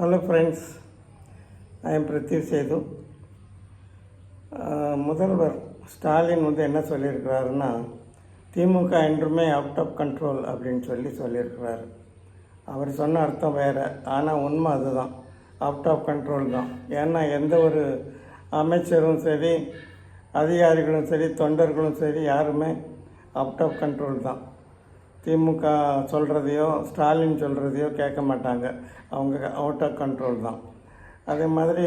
Hello friends I am Prithiv Sethu முதல்வர் ஸ்டாலின் வந்து என்ன சொல்லியிருக்கிறாருன்னா திமுக என்றுமே அவுட் ஆஃப் கண்ட்ரோல் அப்படின்னு சொல்லி சொல்லியிருக்கிறாரு. அவர் சொன்ன அர்த்தம் வேறு. ஆனால் உண்மை அதுதான். அவுட் ஆஃப் கண்ட்ரோல் தான். ஏன்னா எந்த ஒரு அமைச்சரும் சரி அதிகாரிகளும் சரி தொண்டர்களும் சரி யாருமே அவுட் ஆஃப் கண்ட்ரோல் தான். திமுக சொல்கிறதையோ ஸ்டாலின் சொல்கிறதையோ கேட்க மாட்டாங்க. அவங்க அவுட் ஆஃப் கண்ட்ரோல் தான். அதே மாதிரி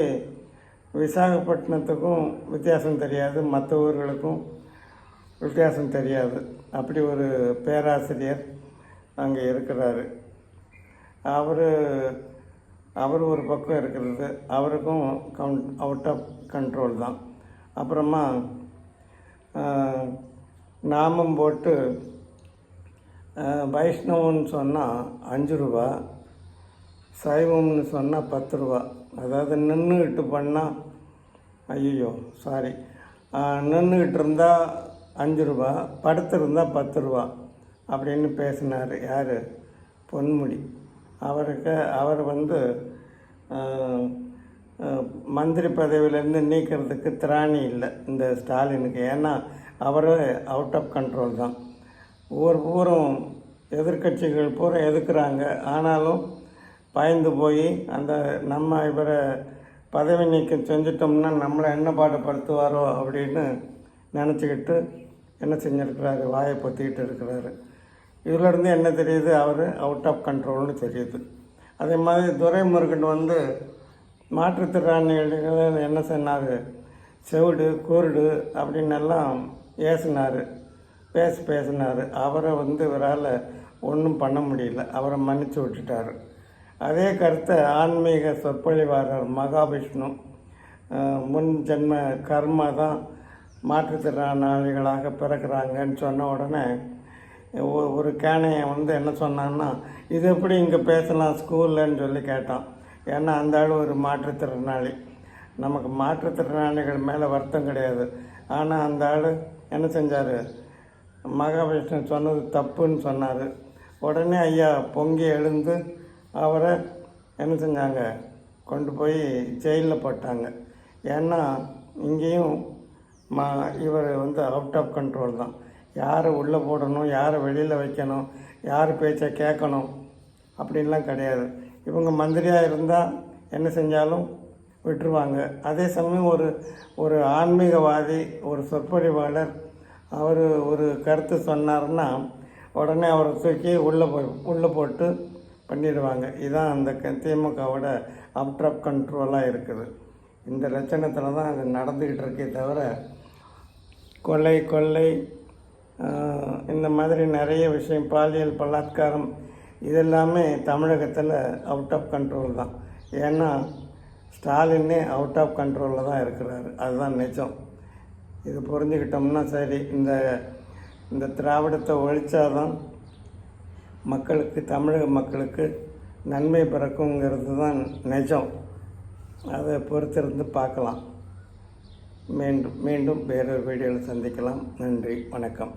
விசாகப்பட்டினத்துக்கும் வித்தியாசம் தெரியாது. மற்ற ஊர்களுக்கும் வித்தியாசம் தெரியாது. அப்படி ஒரு பேராசிரியர் அங்கே இருக்கிறாரு. அவர் அவர் ஒரு பக்கம் இருக்கிறது. அவருக்கும் கவுண்ட் அவுட் ஆஃப் கண்ட்ரோல் தான். அப்புறமா நாமம் போட்டு வைஷ்ணவம்னு சொன்னால் அஞ்சு ரூபா சைவம்னு சொன்னால் பத்து ரூபா. அதாவது நின்றுக்கிட்டு பண்ணால் ஐயோ சாரி நின்றுக்கிட்டு இருந்தால் அஞ்சு ரூபா படுத்திருந்தா பத்து ரூபா அப்படின்னு பேசினார். யார்? பொன்முடி. அவருக்கு அவர் வந்து மந்திரி பதவியிலேருந்து நீக்கிறதுக்கு திராணி இல்லை இந்த ஸ்டாலினுக்கு. ஏன்னா அவர் அவுட் ஆஃப் கண்ட்ரோல் தான். ஒவ்வொரு பூரம் எதிர்க்கட்சிகள் பூரா எதுக்குறாங்க? ஆனாலும் பயந்து போய் அந்த நம்ம இவரை பதவி நீக்கம் செஞ்சிட்டோம்னா நம்மளை என்ன பாடுபடுத்துவாரோ அப்படின்னு நினச்சிக்கிட்டு என்ன செஞ்சுருக்கிறாரு? வாயை பொத்திக்கிட்டு இருக்கிறாரு. இதிலேருந்து என்ன தெரியுது? அவர் அவுட் ஆஃப் கண்ட்ரோல்னு தெரியுது. அதே மாதிரி துரைமுருகன் வந்து மாற்றுத்திறனாளிகள் என்ன சொன்னார்? செவிடு குருடு அப்படின்னு எல்லாம் ஏசினார். பேசி பேசினார். அவரை வந்து இவரால் ஒன்றும் பண்ண முடியல. அவரை மன்னித்து விட்டுட்டார். அதே கருத்தை ஆன்மீக சொற்பொழிவாளர் மகாவிஷ்ணு முன் ஜென்ம கர்மா தான் மாற்றுத்திறனாளிகளாக பிறக்கிறாங்கன்னு சொன்ன உடனே ஒரு கேனையன் வந்து என்ன சொன்னான்னா இது எப்படி இங்கே பேசலாம் ஸ்கூல்லன்னு சொல்லி கேட்டான். ஏன்னா அந்த ஆள் ஒரு மாற்றுத்திறனாளி. நமக்கு மாற்றுத்திறனாளிகள் மேலே வருத்தம் கிடையாது. ஆனால் அந்த ஆள் என்ன செஞ்சார்? மகாவிஷ்ணு சொன்னது தப்புன்னு சொன்னார். உடனே ஐயா பொங்கி எழுந்து அவரை என்ன செஞ்சாங்க? கொண்டு போய் ஜெயிலில் போட்டாங்க. ஏன்னா இங்கேயும் மா இவர் வந்து அவுட் ஆஃப் கண்ட்ரோல் தான். யாரை உள்ளே போடணும் யாரை வெளியில் வைக்கணும் யார் பேச்சை கேட்கணும் அப்படின்லாம் கிடையாது. இவங்க மந்திரியாக இருந்தால் என்ன செஞ்சாலும் விட்டுருவாங்க. அதே சமயம் ஒரு ஒரு ஆன்மீகவாதி ஒரு சொற்பொழிவாளர் அவர் ஒரு கருத்து சொன்னார்னா உடனே அவரை தூக்கி உள்ளே போய் உள்ளே போட்டு பண்ணிடுவாங்க. இதுதான் அந்த க- திமுகவோட அவுட் ஆஃப் கண்ட்ரோலாக இருக்குது. இந்த லட்சணத்தில் தான் அது நடந்துக்கிட்டு இருக்கே தவிர கொலை கொள்ளை இந்த மாதிரி நிறைய விஷயம் பாலியல் பலாத்காரம் இதெல்லாமே தமிழகத்தில் அவுட் ஆஃப் கண்ட்ரோல் தான். ஏன்னா ஸ்டாலினே அவுட் ஆஃப் கண்ட்ரோலில் தான் இருக்கிறாரு. அதுதான் நிஜம். இது புரிஞ்சுக்கிட்டோம்னா சரி இந்த இந்த திராவிடத்தை ஒழிச்சாதான் மக்களுக்கு தமிழக மக்களுக்கு நன்மை பிறக்குங்கிறது தான் நிஜம். அதை பொறுத்திருந்து பார்க்கலாம். மீண்டும் மீண்டும் வேறொரு வீடியோவில் சந்திக்கலாம். நன்றி வணக்கம்.